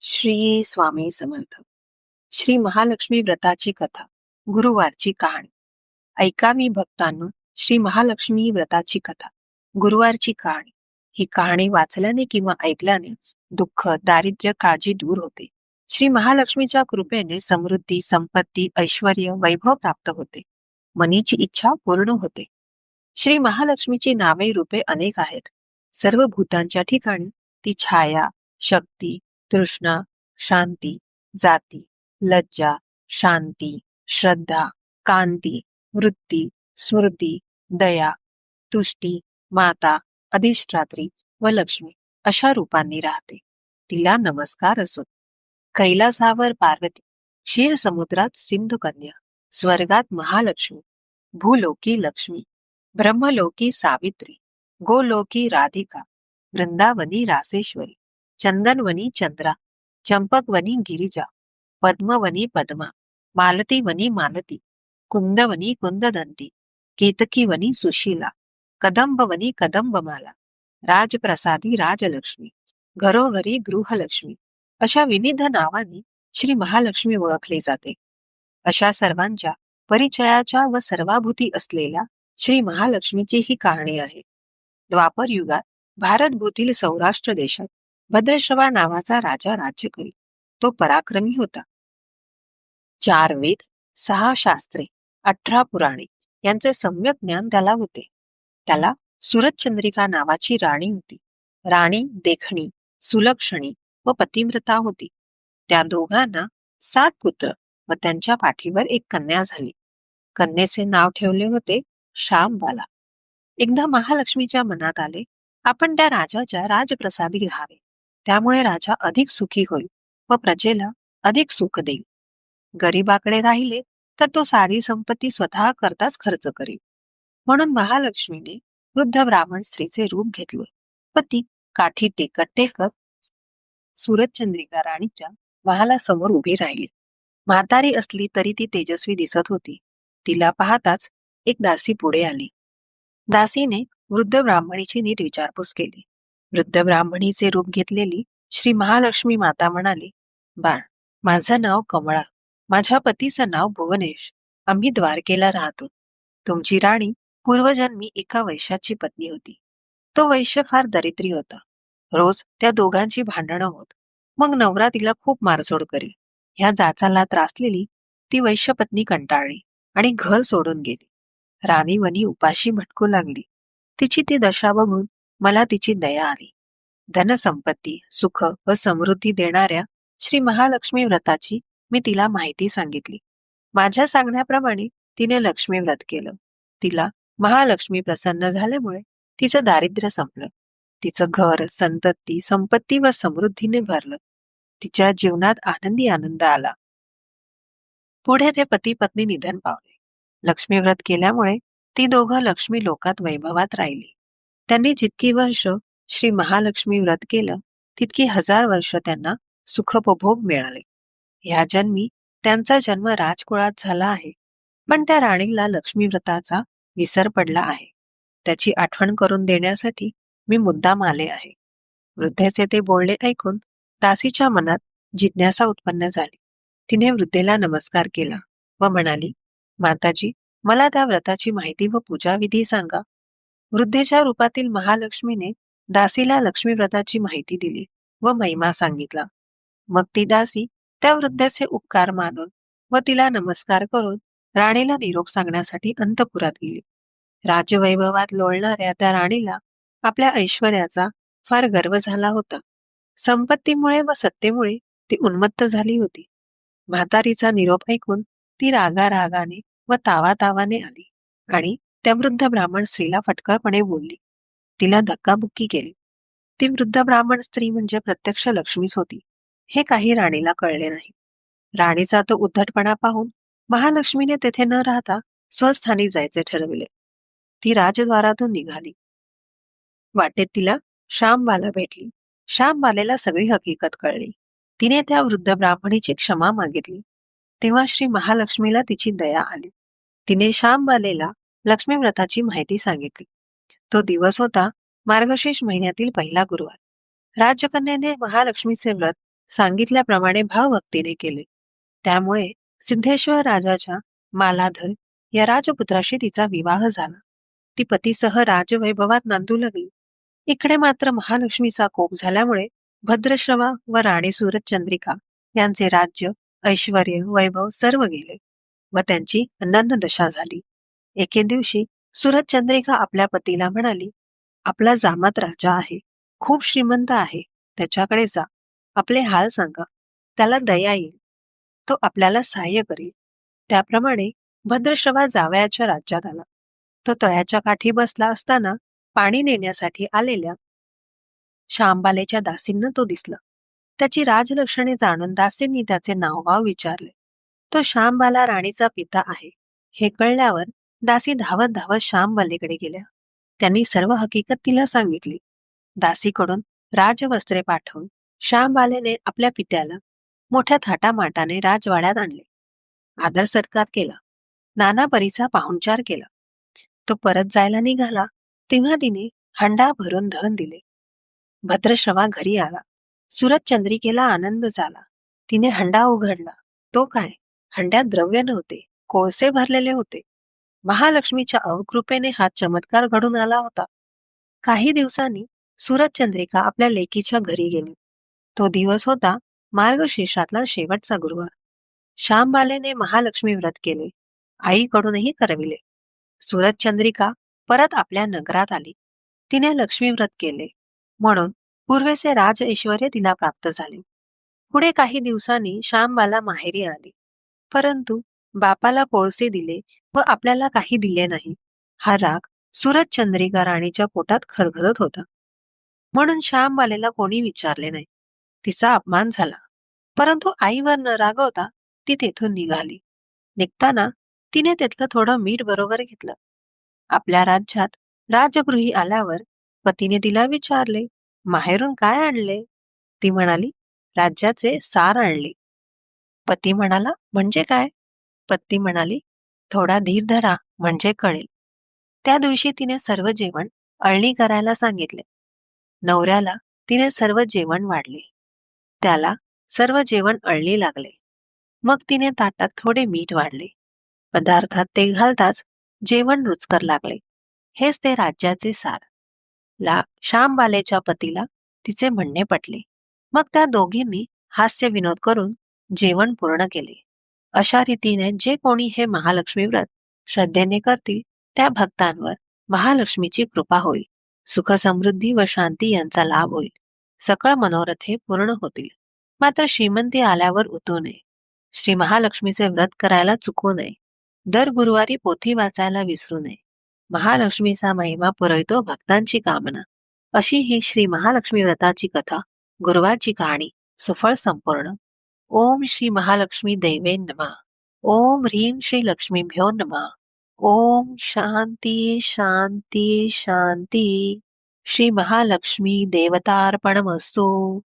श्री स्वामी समर्थ. श्री महालक्ष्मी व्रताची कथा गुरुवारची कहाणी. ऐकावी भक्तांनो श्री महालक्ष्मी व्रताची कथा गुरुवारची कहाणी. ही कहाणी वाचल्याने किंवा ऐकल्याने दुःख दारिद्र्य काळजी दूर होते. श्री महालक्ष्मीच्या कृपेने समृद्धी संपत्ती ऐश्वर वैभव प्राप्त होते. मनीची इच्छा पूर्ण होते. श्री महालक्ष्मीची नावे रूपे अनेक आहेत. सर्व भूतांच्या ठिकाणी ती छाया शक्ती तृष्णा शांती जाती लज्जा शांती श्रद्धा कांती वृत्ती स्मृती दया तुष्टी माता अधिष्ठात्री व लक्ष्मी अशा रूपांनी राहते. तिला नमस्कार असो. कैलासावर पार्वती क्षीर समुद्रात सिंधू कन्या स्वर्गात महालक्ष्मी भूलोकी लक्ष्मी ब्रह्मलोकी सावित्री गोलोकी राधिका वृंदावनी रासेश्वरी चंदनवनी चंद्रा चंपकवनी गिरिजा पद्मवनी पद्मा मालतीवनी मालती कुंदवनी कुंददंती केतकीवनी सुशीला कदंबवनी कदंबमाला राजप्रसादी राजलक्ष्मी घरोघरी गृहलक्ष्मी अशा विविध नावांनी श्री महालक्ष्मी ओळखली जाते. अशा सर्वांच्या परिचयाच्या व सर्वाभूती असलेल्या श्री महालक्ष्मीची ही कहाणी आहे द्वापर युगात भारतभूतील सौराष्ट्र देशात भद्रश्रवा नावाचा राजा राज्य करी तो पराक्रमी होता. चार वेद सहा शास्त्रे अठरा पुराणे यांचे सम्यक ज्ञान त्याला होते. त्याला सुरतचंद्रिका नावाची राणी होती. राणी देखणी सुलक्षणी व पतिव्रता होती. त्या दोघांना सात पुत्र व त्यांच्या पाठीवर एक कन्या झाली. कन्येचे नाव ठेवले होते श्यामबाला. एकदा महालक्ष्मीच्या मनात आले आपण त्या राजाच्या राजप्रसादी राहावे. त्यामुळे राजा अधिक सुखी होईल व प्रजेला अधिक सुख देईल. गरीबाकडे राहिले तर तो सारी संपत्ती स्वतः करताच खर्च करील. म्हणून महालक्ष्मीने वृद्ध ब्राह्मण स्त्रीचे रूप घेतले व ती काठी टेकत टेकत सुरतचंद्रिका राणीच्या महाला समोर उभी राहिली. म्हातारी असली तरी ती तेजस्वी दिसत होती. तिला पाहताच एक दासी पुढे आली. दासीने वृद्ध ब्राह्मणीची नीट विचारपूस केली. वृद्ध ब्राह्मणीचे रूप घेतलेली श्री महालक्ष्मी माता म्हणाली बाळ माझं नाव कमळा माझ्या पतीचं नाव भुवनेश आम्ही द्वारकेला राहतो. तुमची राणी पूर्वजन्मी एका वैश्याची पत्नी होती. तो वैश्य फार दरिद्री होता. रोज त्या दोघांची भांडणं होत. मग नवरा तिला खूप मारझोड करी. ह्या जाचाला त्रासलेली ती वैश्य पत्नी कंटाळली आणि घर सोडून गेली. राणी वनी उपाशी भटकू लागली. तिची ती दशा बघून मला तिची दया आली. धनसंपत्ती सुख व समृद्धी देणाऱ्या श्री महालक्ष्मी व्रताची मी तिला माहिती सांगितली. माझ्या सांगण्याप्रमाणे तिने लक्ष्मी व्रत केलं. तिला महालक्ष्मी प्रसन्न झाल्यामुळे तिचं दारिद्र्य संपलं. तिचं घर संतती संपत्ती व समृद्धीने भरलं. तिच्या जीवनात आनंदी आनंद आला. पुढे ते पती पत्नी निधन पावले. लक्ष्मी व्रत केल्यामुळे ती दोघं लक्ष्मी लोकात वैभवात राहिली. त्यांनी जितकी वर्ष श्री महालक्ष्मी व्रत केलं तितकी हजार वर्ष त्यांना सुखोपभोग मिळाले. ह्या जन्मी त्यांचा जन्म राजकुळात झाला आहे पण त्या राणीला लक्ष्मी व्रताचा विसर पडला आहे. त्याची आठवण करून देण्यासाठी मी मुद्दाम आले आहे. वृद्धेचे ते बोलणे ऐकून दासीच्या मनात जिज्ञासा उत्पन्न झाली. तिने वृद्धेला नमस्कार केला व म्हणाली माताजी मला त्या व्रताची माहिती व पूजाविधी सांगा. वृद्धेच्या रूपातील महालक्ष्मीने दासीला लक्ष्मीव्रताची माहिती दिली व महिमा सांगितला. मग ती दासी त्या वृद्धेचे उपकार मानून व तिला नमस्कार करून राणीला निरोप सांगण्यासाठी अंतपुरात गेली. राजवैभवात लोळणाऱ्या त्या राणीला आपल्या ऐश्वर्याचा फार गर्व झाला होता. संपत्तीमुळे व सत्तेमुळे ती उन्मत्त झाली होती. म्हातारीचा निरोप ऐकून ती रागा रागाने व तावा तावाने आली आणि त्या वृद्ध ब्राह्मण स्त्रीला फटकळपणे बोलली. तिला धक्काबुक्की केली. ती वृद्ध ब्राह्मण स्त्री म्हणजे प्रत्यक्ष लक्ष्मीच होती. हे काही राणीला कळले नाही. राणीचा तो उद्धटपणा पाहून महालक्ष्मीने तेथे न राहता स्वस्थानी जायचे ठरविले. ती राजद्वारातून निघाली. वाटेत तिला श्यामबाला भेटली. श्यामबालेला सगळी हकीकत कळली. तिने त्या वृद्ध ब्राह्मणीची क्षमा मागितली. तेव्हा श्री महालक्ष्मीला तिची दया आली. तिने श्यामबालेला लक्ष्मी व्रताची माहिती सांगितली. तो दिवस होता मार्गशीर्ष महिन्यातील पहिला गुरुवार. राजकन्याने महालक्ष्मीचे व्रत सांगितल्याप्रमाणे भावभक्तीने केले. त्यामुळे सिद्धेश्वर राजाच्या मालाधर या राजपुत्राशी तिचा विवाह झाला. ती पतीसह राजवैभवात नांदू लागली. इकडे मात्र महालक्ष्मीचा कोप झाल्यामुळे भद्रश्रवा व राणी सूरजचंद्रिका यांचे राज्य ऐश्वर वैभव सर्व गेले व त्यांची दशा झाली. एके दिवशी सूरजचंद्रिका आपल्या पतीला म्हणाली आपला जामात राजा आहे खूप श्रीमंत आहे त्याच्याकडे जा आपले हाल सांगा त्याला दया येईल तो आपल्याला सहाय्य करेल. त्याप्रमाणे भद्रश्रवा जावयाच्या राज्यात आला. तो तळ्याच्या काठी बसला असताना पाणी नेण्यासाठी आलेल्या शांबालेच्या दासींना तो दिसला. त्याची राजलक्षणे जाणून दासींनी त्याचे नावगाव विचारले. तो श्यामबाला राणीचा पिता आहे हे कळल्यावर दासी धावत धावत श्यामबालेकडे गेल्या. त्यांनी सर्व हकीकत तिला सांगितली. दासीकडून राजवस्त्रे पाठवून श्यामबालेने आपल्या पित्याला मोठ्या थाटामाटाने राजवाड्यात आणले. आदर सत्कार केला. नाना परीचा पाहुणचार केला. तो परत जायला निघाला. तेव्हा तिने हंडा भरून धन दिले. भद्रश्रवा घरी आला. सुरत चंद्रिकेला आनंद झाला. तिने हंडा उघडला. तो काय? हंड्यात द्रव्य नव्हते. कोळसे भरलेले होते. महालक्ष्मीच्या अवकृपेने हा चमत्कार घडून आला होता. काही दिवसांनी सुरत चंद्रिका आपल्या लेकीच्या घरी गेली. तो दिवस होता मार्गशीर्षातला शेवटचा गुरुवार. श्यामबालेने महालक्ष्मी व्रत केले. आईकडूनही करविले. सुरत चंद्रिका परत आपल्या नगरात आली. तिने लक्ष्मी व्रत केले. म्हणून पूर्वेचे राज ऐश्वर तिला प्राप्त झाले. पुढे काही दिवसांनी श्यामबाला माहेरी आली. परंतु बापाला कोळसे दिले व आपल्याला काही दिले नाही. हा राग सुरत चंद्रिका राणीच्या पोटात खरखरत होता. म्हणून श्यामबालेला कोणी विचारले नाही. तिचा अपमान झाला. परंतु आईवर न रागवता ती तेथून निघाली. निघताना तिने तिथलं थोडं मीठ बरोबर घेतलं. आपल्या राज्यात राजगृही आल्यावर पतीने तिला विचारले माहेरून काय आणले? ती म्हणाली राज्याचे सार आणले. पती म्हणाला म्हणजे काय? पत्नी म्हणाली थोडा धीर धरा म्हणजे कळेल. त्या दिवशी तिने सर्व जेवण अळणी करायला सांगितले. नवऱ्याला तिने सर्व जेवण वाढले. त्याला सर्व जेवण अळणी लागले. मग तिने ताटात थोडे मीठ वाढले. पदार्थात ते घालताच जेवण रुचकर लागले. हेच ते राज्याचे सार. ला श्यामबालेच्या पतीला तिचे म्हणणे पटले. मग त्या दोघींनी हास्य विनोद करून जेवण पूर्ण केले. अशा रीतीने जे कोणी हे महालक्ष्मी व्रत श्रद्धेने करतील त्या भक्तांवर महालक्ष्मीची कृपा होईल. सुख समृद्धी व शांती यांचा लाभ होईल. सकळ मनोरथे पूर्ण होतील. मात्र श्रीमंती आल्यावर उतू नये. श्री महालक्ष्मीचे व्रत करायला चुकू नये. दर गुरुवारी पोथी वाचायला विसरू नये. महालक्ष्मीचा महिमा पुरवितो भक्तांची कामना. अशी ही श्री महालक्ष्मी व्रताची कथा गुरुवारची कहाणी सुफळ संपूर्ण. ओम श्री महालक्ष्मी दैवे नमा। ओम ह्रीम श्री लक्ष्मीभ्यो नमा। ओम शांती शांती शांती। श्री महालक्ष्मी देवतार्पणमस्तु।